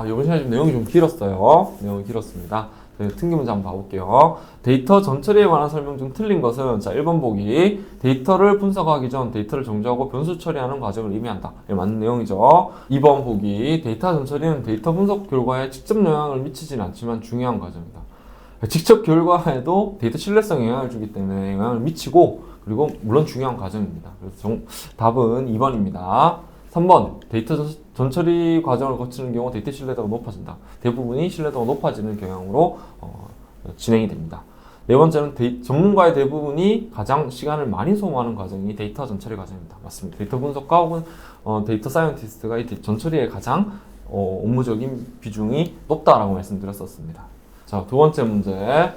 아, 이번 시간에 좀 내용이 좀 길었어요. 내용이 길었습니다. 네, 특기 문제 한번 봐볼게요. 데이터 전처리에 관한 설명 중 틀린 것은 자 1번 보기 데이터를 분석하기 전 데이터를 정지하고 변수 처리하는 과정을 의미한다. 예, 맞는 내용이죠. 2번 보기 데이터 전처리는 데이터 분석 결과에 직접 영향을 미치지는 않지만 중요한 과정이다. 직접 결과에도 데이터 신뢰성에 영향을 주기 때문에 영향을 미치고 그리고 물론 중요한 과정입니다. 그래서 정- 답은 2번입니다. 3번 데이터 전- 전처리 과정을 거치는 경우 데이터 신뢰도가 높아진다. 대부분이 신뢰도가 높아지는 경향으로 어, 진행이 됩니다. 네 번째는 데이- 전문가의 대부분이 가장 시간을 많이 소모하는 과정이 데이터 전처리 과정입니다. 맞습니다. 데이터 분석가 혹은 어, 데이터 사이언티스트가 이 전처리에 가장 어, 업무적인 비중이 높다라고 말씀드렸었습니다. 자, 두 번째 문제.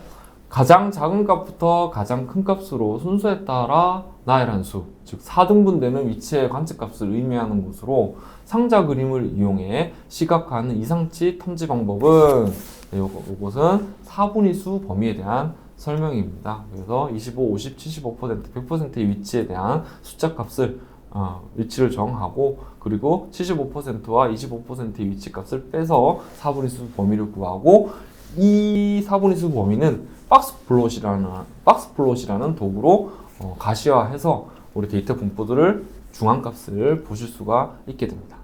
가장 작은 값부터 가장 큰 값으로 순서에 따라 나열한 수, 즉 4등분되는 위치의 관측값을 의미하는 것으로 상자 그림을 이용해 시각화하는 이상치 탐지 방법은 네, 요, 요것은 4분위수 범위에 대한 설명입니다. 그래서 25, 50, 75%, 100%의 위치에 대한 숫자 값을 어, 위치를 정하고 그리고 75%와 25%의 위치 값을 빼서 4분위수 범위를 구하고 이 4분위수 범위는 박스 플롯이라는 박스 플롯이라는 도구로 어, 가시화해서 우리 데이터 분포들을 중앙값을 보실 수가 있게 됩니다.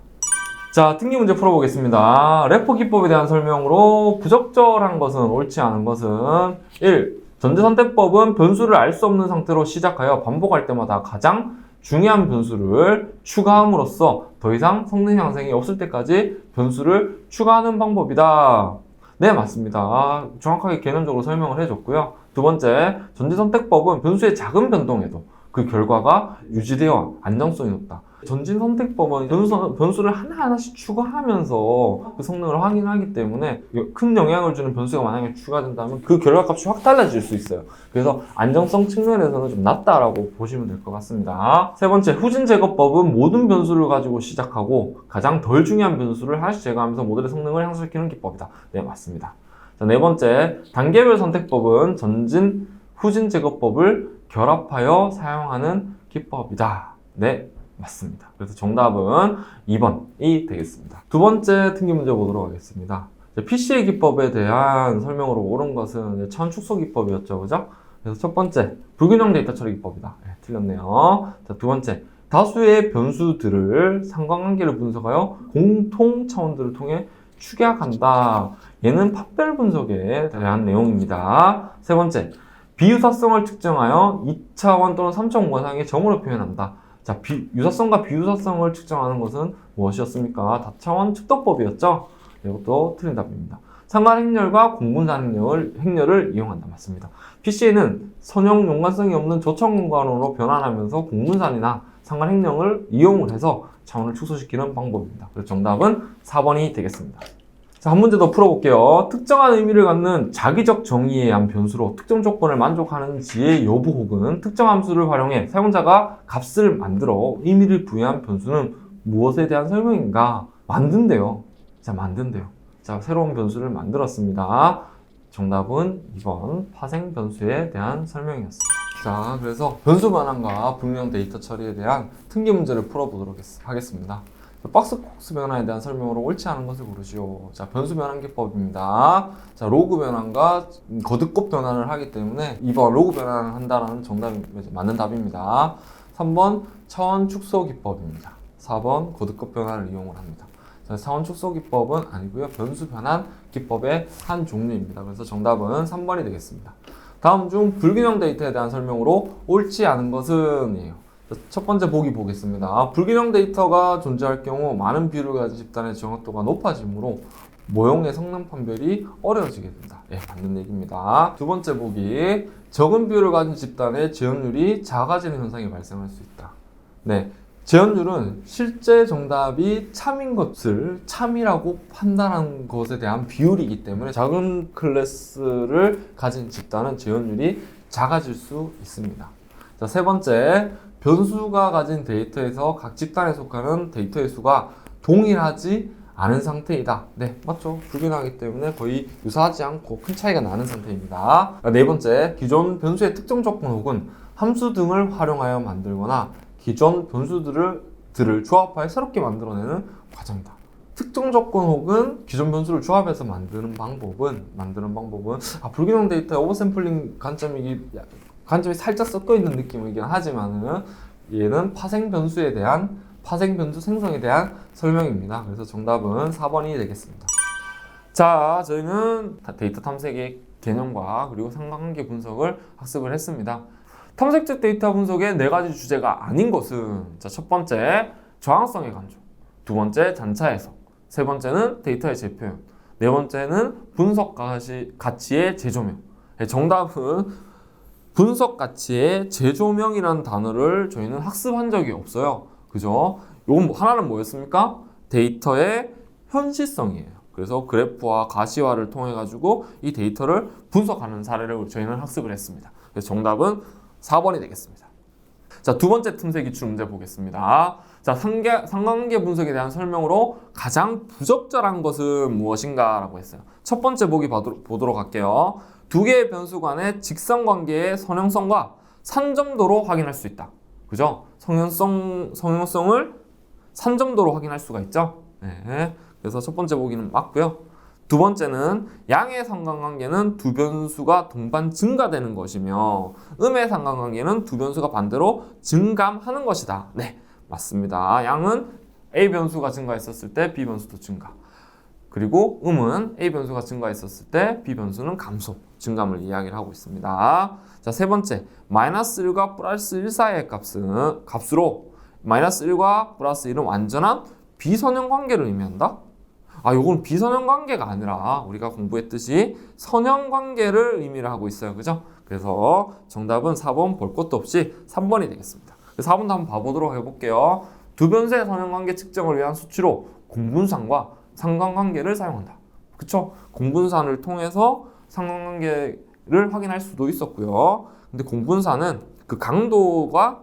자, 특기 문제 풀어보겠습니다. 래퍼 기법에 대한 설명으로 부적절한 것은 옳지 않은 것은 1. 전제선택법은 변수를 알 수 없는 상태로 시작하여 반복할 때마다 가장 중요한 변수를 추가함으로써 더 이상 성능 향상이 없을 때까지 변수를 추가하는 방법이다. 네, 맞습니다. 아, 정확하게 개념적으로 설명을 해줬고요. 두 번째, 전지선택법은 변수의 작은 변동에도 그 결과가 유지되어 안정성이 높다. 전진선택법은 변수, 변수를 하나하나씩 추가하면서 그 성능을 확인하기 때문에 큰 영향을 주는 변수가 만약에 추가된다면 그 결과값이 확 달라질 수 있어요. 그래서 안정성 측면에서는 좀 낮다라고 보시면 될 것 같습니다. 세 번째, 후진 제거법은 모든 변수를 가지고 시작하고 가장 덜 중요한 변수를 하나씩 제거하면서 모델의 성능을 향상시키는 기법이다. 네, 맞습니다. 자, 네 번째, 단계별 선택법은 전진, 후진 제거법을 결합하여 사용하는 기법이다. 네, 맞습니다. 그래서 정답은 2번이 되겠습니다. 두 번째 특기 문제 보도록 하겠습니다. PC의 기법에 대한 설명으로 옳은 것은 천 축소 기법이었죠, 그죠? 그래서 첫 번째, 불균형 데이터 처리 기법이다. 네, 틀렸네요. 자, 두 번째, 다수의 변수들을 상관관계를 분석하여 공통 차원들을 통해 축약한다. 얘는 팝별 분석에 대한 내용입니다. 세 번째, 비유사성을 측정하여 2차원 또는 3차원 관상의 점으로 표현한다. 자, 비, 유사성과 비유사성을 측정하는 것은 무엇이었습니까? 다차원 측도법이었죠? 이것도 틀린 답입니다. 상관 행렬과 공분산 행렬을, 행렬을 이용한다. 맞습니다. PC에는 선형 용관성이 없는 조청 공간으로 변환하면서 공분산이나 상관 행렬을 이용을 해서 차원을 축소시키는 방법입니다. 그래서 정답은 4번이 되겠습니다. 자, 한 문제 더 풀어볼게요. 특정한 의미를 갖는 자기적 정의에 의한 변수로 특정 조건을 만족하는지의 여부 혹은 특정 함수를 활용해 사용자가 값을 만들어 의미를 부여한 변수는 무엇에 대한 설명인가? 만든대요. 자, 만든대요. 자, 새로운 변수를 만들었습니다. 정답은 2번 파생 변수에 대한 설명이었습니다. 자, 그래서 변수 변환과 분명 데이터 처리에 대한 특기 문제를 풀어보도록 했- 하겠습니다. 박스 콕스 변환에 대한 설명으로 옳지 않은 것을 고르시오. 자, 변수 변환 기법입니다. 자, 로그 변환과 거듭곱 변환을 하기 때문에 2번 로그 변환을 한다는 정답이 맞는 답입니다. 3번 차원 축소 기법입니다. 4번 거듭곱 변환을 이용을 합니다. 자, 차원 축소 기법은 아니고요. 변수 변환 기법의 한 종류입니다. 그래서 정답은 3번이 되겠습니다. 다음 중 불균형 데이터에 대한 설명으로 옳지 않은 것은. 첫 번째 보기 보겠습니다. 불균형 데이터가 존재할 경우 많은 비율을 가진 집단의 정확도가 높아지므로 모형의 성능 판별이 어려워지게 된다. 예, 맞는 얘기입니다. 두 번째 보기. 적은 비율을 가진 집단의 재현율이 작아지는 현상이 발생할 수 있다. 네. 재현율은 실제 정답이 참인 것을 참이라고 판단한 것에 대한 비율이기 때문에 작은 클래스를 가진 집단은 재현율이 작아질 수 있습니다. 자, 세 번째, 변수가 가진 데이터에서 각 집단에 속하는 데이터의 수가 동일하지 않은 상태이다. 네, 맞죠. 불균하기 때문에 거의 유사하지 않고 큰 차이가 나는 상태입니다. 네 번째, 기존 변수의 특정 조건 혹은 함수 등을 활용하여 만들거나 기존 변수들을 들을 조합하여 새롭게 만들어내는 과정이다. 특정 조건 혹은 기존 변수를 조합해서 만드는 방법은 만드는 방법은 아, 불균형 데이터의 오버샘플링 관점이 관점이 살짝 섞여 있는 느낌이긴 하지만은 얘는 파생 변수에 대한 파생 변수 생성에 대한 설명입니다. 그래서 정답은 4번이 되겠습니다. 자, 저희는 다- 데이터 탐색의 개념과 그리고 상관관계 분석을 학습을 했습니다. 탐색적 데이터 분석의 네 가지 주제가 아닌 것은 자, 첫 번째 저항성의 간주, 두 번째 잔차 해석, 세 번째는 데이터의 재표현, 네 번째는 분석 가치, 가치의 재조명. 네, 정답은 분석 가치의 재조명이라는 단어를 저희는 학습한 적이 없어요. 그죠? 요건 뭐- 하나는 뭐였습니까? 데이터의 현실성이에요. 그래서 그래프와 가시화를 통해 가지고 이 데이터를 분석하는 사례를 저희는 학습을 했습니다. 그래서 정답은 4번이 되겠습니다. 자, 두 번째 틈새 기출 문제 보겠습니다. 자, 상계, 상관관계 분석에 대한 설명으로 가장 부적절한 것은 무엇인가 라고 했어요. 첫 번째 보기 봐도- 보도록 할게요. 두 개의 변수 간의 직선 관계의 선형성과 산점도로 확인할 수 있다. 그죠? 성형성, 성형성을 산점도로 확인할 수가 있죠. 네. 그래서 첫 번째 보기는 맞고요. 두 번째는 양의 상관관계는 두 변수가 동반 증가되는 것이며 음의 상관관계는 두 변수가 반대로 증감하는 것이다. 네, 맞습니다. 양은 A 변수가 증가했었을 때 B 변수도 증가. 그리고 음은 A 변수가 증가했었을 때 B 변수는 감소, 증감을 이야기를 하고 있습니다. 자, 세 번째, 마이너스 1과 플러스 1 사이의 값은 값으로 마이너스 1과 플러스 1은 완전한 비선형 관계를 의미한다. 아, 요건 비선형 관계가 아니라 우리가 공부했듯이 선형 관계를 의미를 하고 있어요. 그죠? 그래서 정답은 4번 볼 것도 없이 3번이 되겠습니다. 4번도 한번 봐보도록 해볼게요. 두 변수의 선형 관계 측정을 위한 수치로 공분산과 상관관계를 사용한다. 그쵸? 공분산을 통해서 상관관계를 확인할 수도 있었고요. 근데 공분산은 그 강도가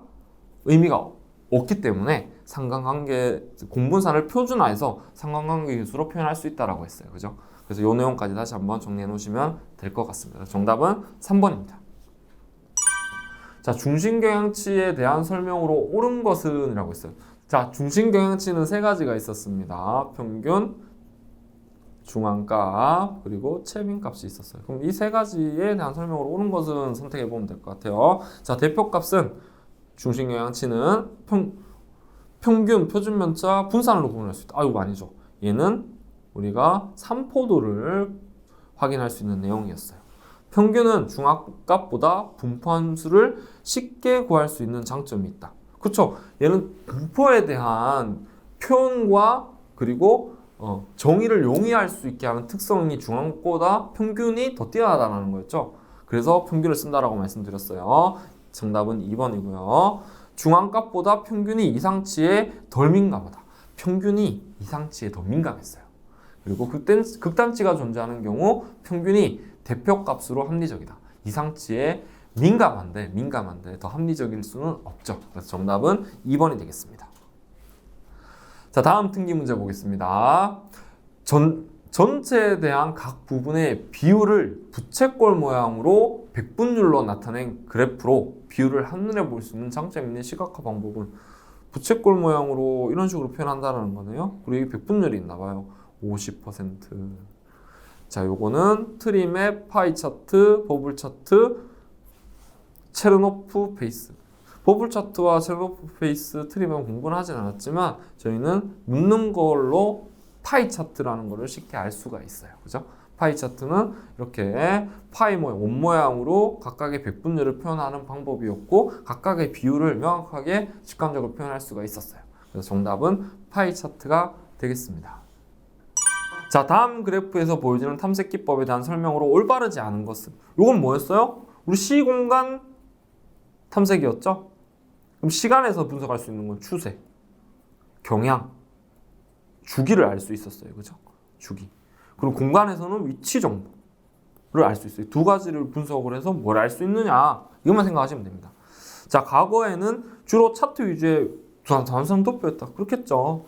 의미가 없기 때문에 상관관계 공분산을 표준화해서 상관관계 기수로 표현할 수 있다라고 했어요. 그죠? 그래서 이 내용까지 다시 한번 정리해 놓으시면 될 것 같습니다. 정답은 3번입니다. 자, 중심 경향치에 대한 설명으로 옳은 것은 이라고 했어요. 자, 중심 경향치는 세 가지가 있었습니다. 평균, 중앙값, 그리고 최빈값이 있었어요. 그럼 이 세 가지에 대한 설명으로 옳은 것은 선택해 보면 될 것 같아요. 자, 대표값은 중심경향치는 평, 평균, 표준면차, 분산으로 구분할 수 있다. 아, 이거 아니죠. 얘는 우리가 삼포도를 확인할 수 있는 내용이었어요. 평균은 중앙값보다 분포함수를 쉽게 구할 수 있는 장점이 있다. 그렇죠? 얘는 분포에 대한 표현과 그리고 어, 정의를 용이할 수 있게 하는 특성이 중앙보다 평균이 더 뛰어나다는 거였죠. 그래서 평균을 쓴다라고 말씀드렸어요. 정답은 2번이고요. 중앙값보다 평균이 이상치에 덜 민감하다. 평균이 이상치에 더 민감했어요. 그리고 극단, 극단치가 존재하는 경우 평균이 대표값으로 합리적이다. 이상치에 민감한데 민감한데 더 합리적일 수는 없죠. 그래서 정답은 2번이 되겠습니다. 자 다음 특기 문제 보겠습니다. 전 전체에 대한 각 부분의 비율을 부채꼴 모양으로 백분율로 나타낸 그래프로 비율을 한눈에 볼 수 있는 장점 있는 시각화 방법은 부채꼴 모양으로 이런 식으로 표현한다는 거네요. 그리고 이 백분율이 있나 봐요. 50%. 자, 요거는 트림의 파이 차트, 버블 차트, 체르노프 페이스. 버블 차트와 체르노프 페이스 트림은 공부는 하진 않았지만 저희는 묻는 걸로 파이 차트라는 거를 쉽게 알 수가 있어요. 그죠? 파이 차트는 이렇게 파이 모양, 원 모양으로 각각의 백분율을 표현하는 방법이었고 각각의 비율을 명확하게 직관적으로 표현할 수가 있었어요. 그래서 정답은 파이 차트가 되겠습니다. 자, 다음 그래프에서 보여지는 탐색 기법에 대한 설명으로 올바르지 않은 것은 이건 뭐였어요? 우리 시공간 탐색이었죠? 그럼 시간에서 분석할 수 있는 건 추세, 경향, 주기를 알 수 있었어요. 그죠? 주기. 그리고 공간에서는 위치 정보를 알 수 있어요. 두 가지를 분석을 해서 뭘 알 수 있느냐 이것만 생각하시면 됩니다. 자, 과거에는 주로 차트 위주의 단순 도표였다. 그렇겠죠.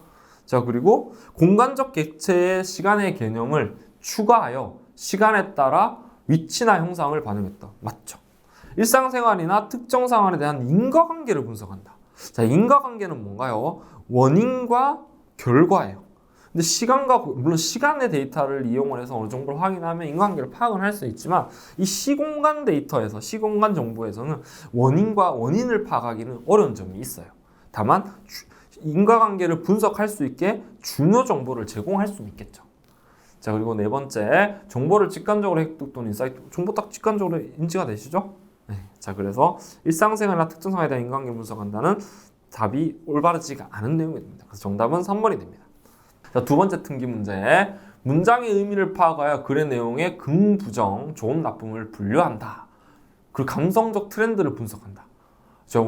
자, 그리고 공간적 객체의 시간의 개념을 추가하여 시간에 따라 위치나 형상을 반영했다. 맞죠? 일상생활이나 특정 상황에 대한 인과관계를 분석한다. 자, 인과관계는 뭔가요? 원인과 결과예요. 근데 시간과 물론 시간의 데이터를 이용을 해서 어느 정도를 확인하면 인과관계를 파악을 할 수 있지만 이 시공간 데이터에서 시공간 정보에서는 원인과 원인을 파악하기는 어려운 점이 있어요. 다만 주- 인과관계를 분석할 수 있게 중요 정보를 제공할 수는 있겠죠. 자 그리고 네 번째 정보를 직관적으로 획득 또는 인사이트 정보 딱 직관적으로 인지가 되시죠? 네. 자 그래서 일상생활이나 특정 상황에 대한 인과관계 분석한다는 답이 올바르지가 않은 내용이 됩니다. 그래서 정답은 3번이 됩니다. 자, 두 번째 특기 문제. 문장의 의미를 파악하여 글의 내용의 긍부정, 좋은 나쁨을 분류한다. 그리고 감성적 트렌드를 분석한다. 저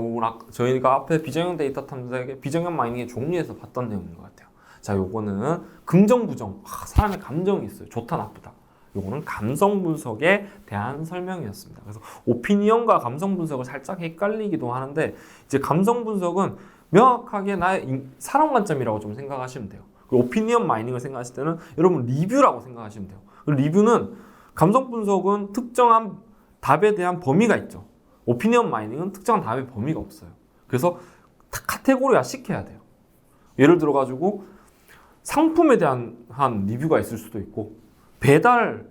저희가 앞에 비정형 데이터 탐색의 비정형 마이닝의 종류에서 봤던 내용인 것 같아요. 자, 요거는 긍정 부정. 아, 사람의 감정이 있어요. 좋다 나쁘다. 요거는 감성 분석에 대한 설명이었습니다. 그래서 오피니언과 감성 분석을 살짝 헷갈리기도 하는데 이제 감성 분석은 명확하게 나의 인- 사람 관점이라고 좀 생각하시면 돼요. 오피니언 마이닝을 생각하실 때는 여러분 리뷰라고 생각하시면 돼요. 리뷰는 감성 분석은 특정한 답에 대한 범위가 있죠. 오피니언 마이닝은 특정한 답의 범위가 없어요. 그래서 다 카테고리화 시켜야 돼요. 예를 들어 가지고 상품에 대한 한 리뷰가 있을 수도 있고 배달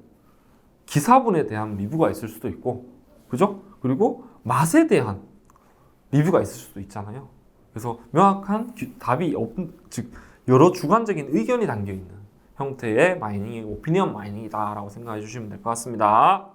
기사분에 대한 리뷰가 있을 수도 있고 그죠? 그리고 맛에 대한 리뷰가 있을 수도 있잖아요. 그래서 명확한 규- 답이 없, 즉 여러 주관적인 의견이 담겨 있는 형태의 마이닝이 오피니언 마이닝이다라고 생각해 주시면 될 것 같습니다.